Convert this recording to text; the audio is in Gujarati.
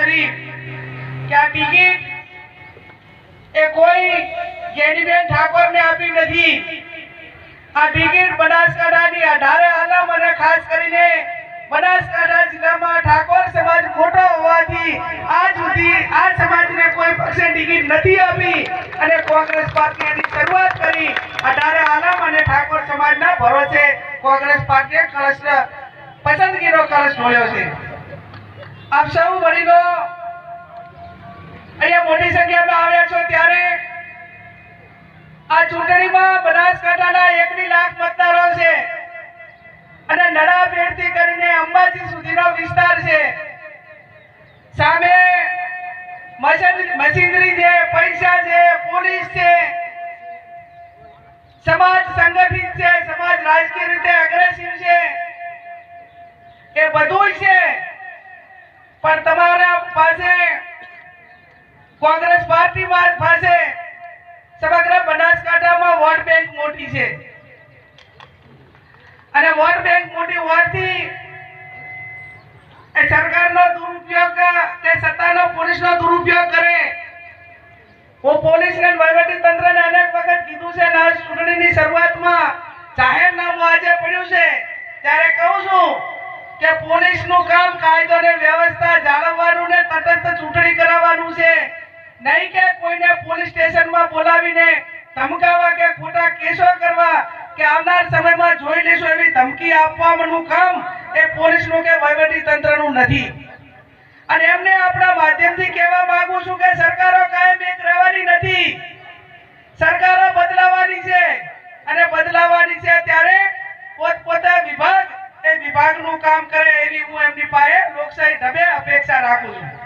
કરી. કે આ ટિકિટ એ કોઈ ગેનીબેન ઠાકોરને આપી નથી. આ ટિકિટ બનાસકાંઠાની અઢારે આલમ અને ખાસ કરીને બનાસકાંઠા જિલ્લામાં ઠાકોર સમાજ મોટો હોવાથી આજ સુધી આ સમાજને કોઈ પક્ષે ટિકિટ નથી આપી અને કોંગ્રેસ પાર્ટી એની શરૂઆત કરી. અઢારે આલમ અને ઠાકોર સમાજના ભરોસે કોંગ્રેસ પાર્ટીએ કળશ, પસંદગીનો કળશ મળ્યો છે. આપ સૌ વડીલો અહીંયા મોટી સંખ્યામાં આવ્યા છો ત્યારે આ ચૂંટણીમાં બનાસકાંઠાના એકની લાખ મતદારો છે અને નડાબેડથી કરીને અંબાજી સુધીનો વિસ્તાર છે. સામે મશીનરી છે, પૈસા છે, પોલીસ છે, સમાજ સંગઠિત છે, સમાજ રાજકીય રીતે અગ્રેસિવ છે. એ બધું છે. પણ તમારા પાસે કોંગ્રેસ પાર્ટી પાસે સમગ્ર બનાસકાંઠામાં વોટ બેંક મોટી છે. અને વોટ બેંક મોટી હોવાથી એ સરકારનો દુરુપયોગ કે સત્તાનો પોલીસનો દુરુપયોગ કરે. હું પોલીસ અને વહીવટી તંત્રને અનેક વખત કીધું છે અને ચૂંટણીની શરૂઆતમાં જાહેરનામું આજે પડ્યું છે. ત્યારે કહું છું કે પોલીસનું કામ કાયદો ને વ્યવસ્થા જાળવવાનું ને તટસ્થ ચૂંટણી કરાવવાનું છે. નહીં કે કોઈને પોલીસ સ્ટેશનમાં બોલાવીને ધમકાવા કે ખોટા કેસો કરવા કે આવનાર સમયમાં જોઈ લેશું એવી ધમકી આપવાનું કામ એ પોલીસનું કે વહીવટી તંત્રનું નથી. અને એમને આપણા માધ્યમથી કહેવા માંગુ છું કે સરકારો કાયમ એક રહેવાની નથી. સરકારો બદલાવાની છે. અને બદલાવાની છે ત્યારે પોતપોતા વિભાગ વિભાગનું કામ કરે એવી હું એમની પાસે લોકશાહી ઢબે અપેક્ષા રાખું છું.